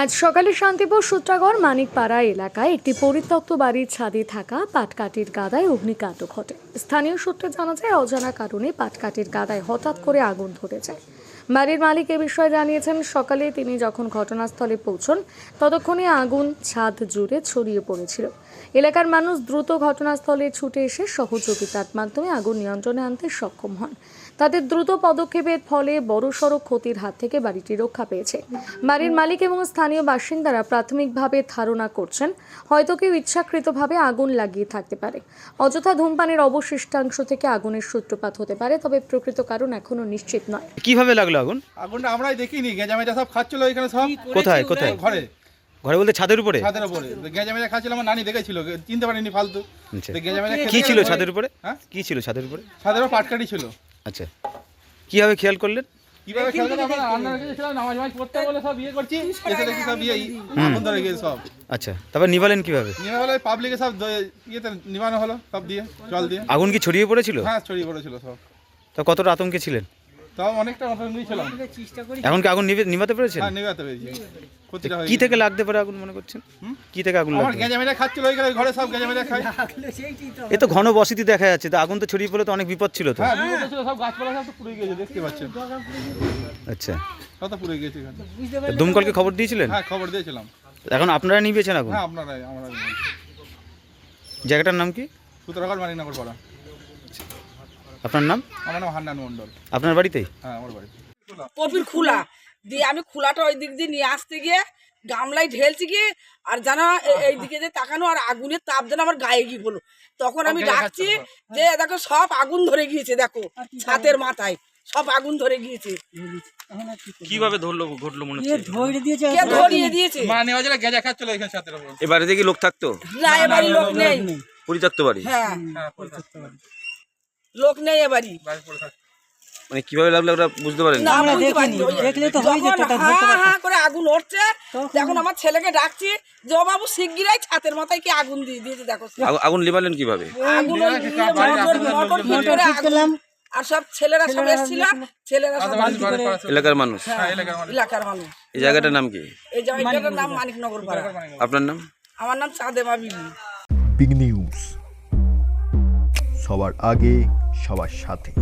আজ সকালে শান্তিপুর সূত্রাগড় মানিকপাড়া এলাকায় একটি পরিত্যক্ত বাড়ির ছাদে থাকা পাটকাটির গাদায় অগ্নিকাণ্ড ঘটে। স্থানীয় সূত্রে জানা যায়, অজানা কারণে পাটকাটির গাদায় হঠাৎ করে আগুন ধরে যায়। বাড়ির মালিক এ বিষয়ে জানিয়েছেন, সকালে তিনি যখন ঘটনাস্থলে পৌঁছন, ততক্ষণে আগুন ছাদ জুড়ে ছড়িয়ে পড়েছিল। এলাকার মানুষ দ্রুত ঘটনাস্থলে ছুটে এসে সহযোগিতার মাধ্যমে আগুন নিয়ন্ত্রণে আনতে সক্ষম হন। তাদের দ্রুত পদক্ষেপের ফলে বড়সড় ক্ষতির হাত থেকে বাড়িটি রক্ষা পেয়েছে। বাড়ির মালিক এবং স্থানীয় বাসিন্দারা প্রাথমিকভাবে ধারণা করছেন হয়তো কেউ ইচ্ছাকৃতভাবে আগুন লাগিয়ে থাকতে পারে। অযথা ধূমপানের অবশিষ্টাংশ থেকে আগুনের সূত্রপাত হতে পারে তবে প্রকৃত কারণ এখনও নিশ্চিত নয়। কীভাবে লাগল আগুন? আগুনটা আমরাই দেখিনি। গেঁজা মেজা সব খাচ্ছিল এখানে সব। কোথায় কোথায়? ঘরে। ঘরে বলতে ছাদের উপরে? ছাদের উপরে। গেঁজা মেজা খাচ্ছিল আমার নানি দেখেছিল চিনতে পারিনি ফালতু। আচ্ছা। মেজা কি ছিল ছাদের উপরে? হ্যাঁ? কি ছিল ছাদের উপরে? ছাদের উপর পাটকাটি ছিল। আচ্ছা। কীভাবে খেয়াল করলেন? কীভাবে খেয়াল করে আমরা রান্নার কাছে নামাজ মাজ পড়তে বলে সব করছি। এসে দেখি সব আগুন ধরে গিয়ে সব। আচ্ছা তারপর নিভালেন কীভাবে? নিয়ে পাবলিকে সব ইয়েতে নিবানো হলো সব দিয়ে জল দিয়ে। আগুন কি ছড়িয়ে পড়েছিল? হ্যাঁ ছড়িয়ে পড়েছিল সব। তো কতটা আতঙ্কে ছিলেন? তাও অনেকটা ছিলাম এখন কি আগুন নিভাতে পেরেছেন? হ্যাঁ নিবাতে পেরেছি। ক্ষতিটা কি থেকে লাগতে পারে আগুন মনে করছেন? কি থেকে আগুন আমার খাচ্ছিল ওইখানে ঘরে সব গেঁজা মেজা খাই এ তো ঘন বসতি দেখা যাচ্ছে তো আগুন তো ছড়িয়ে পড়লে তো অনেক বিপদ ছিল তো। হ্যাঁ বিপদ ছিল সব গাছপালা সব তো পুড়ে গিয়েছে দেখতে পাচ্ছেন। আচ্ছা। সব তো পুড়ে গিয়েছে দমকলকে খবর দিয়েছিলেন? হ্যাঁ খবর দিয়েছিলাম। এখন আপনারা নিবেছেন আগুন? হ্যাঁ আপনারাই আমরা জায়গাটার নাম কি? সুতরাগড় মানিকনগর পাড়া। আপনার নাম? আমার নাম হান্নান মন্ডল আপনার বাড়িতেই হ্যাঁ আমার বাড়ি কপির খোলা। দিয়ে আমি খোলাটা ওই দিক দিয়ে নিয়ে আসতে গিয়ে গামলায় ঢেলছি গিয়ে আর জানা এই দিকে যে তাকানো আর আগুনের তাপ যেন আমার গায়ে গিয়ে হলো তখন আমি ডাকছি যে দেখো সব আগুন ধরে গিয়েছে দেখো ছাতের মাথায়। সব আগুন ধরে গিয়েছে। কীভাবে ধরলো ঘটলো মনে হচ্ছে? কে ধরিয়ে দিয়েছে? মা নেওয়া যায় গেঁজা খাচ্ছিল এখানে ছাদের উপর। এ বাড়িতে কি লোক থাকতো? না এবারই লোক নেই। পরিত্যক্ত বাড়ি? হ্যাঁ। হ্যাঁ পরে থাকতে পারি লোক নেই এবারই মানে কীভাবে লাগল ওটা বুঝতে পারেন না বুঝতে পারিনি। ওই- যখন হা হা করে আগুন উঠছে তখন আমার ছেলেকে ডাকছি যে ও বাবু শিগগিরাই ছাতের মাথায় কি আগুন দিয়ে দিয়েছে দেখো। আগুন লিবালেন কীভাবে? আগুন মোটর ভিতরে আগুন। আর সব ছেলেরা সব এসেছিল ছেলেরা সব এলাকার মানুষ? হ্যাঁ, এলাকার মানুষ। এই জায়গাটার নাম কি? এই জায়গাটার নাম মানিকনগর। পাড়া। আপনার নাম? আমার নাম চাঁদেমা বিবি। বিগ নিউজ সবার আগে সবার সাথে।